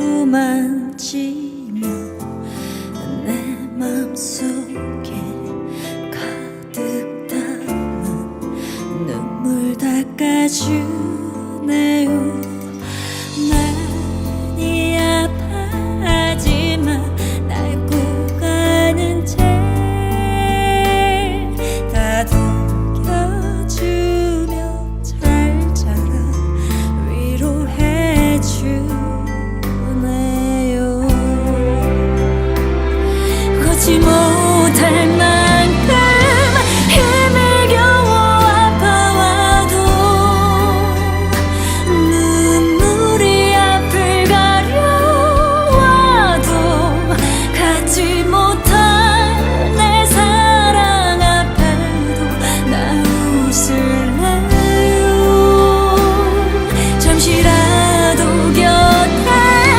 궁금하지만 내 맘속에 가득 담은 눈물 닦아주네요.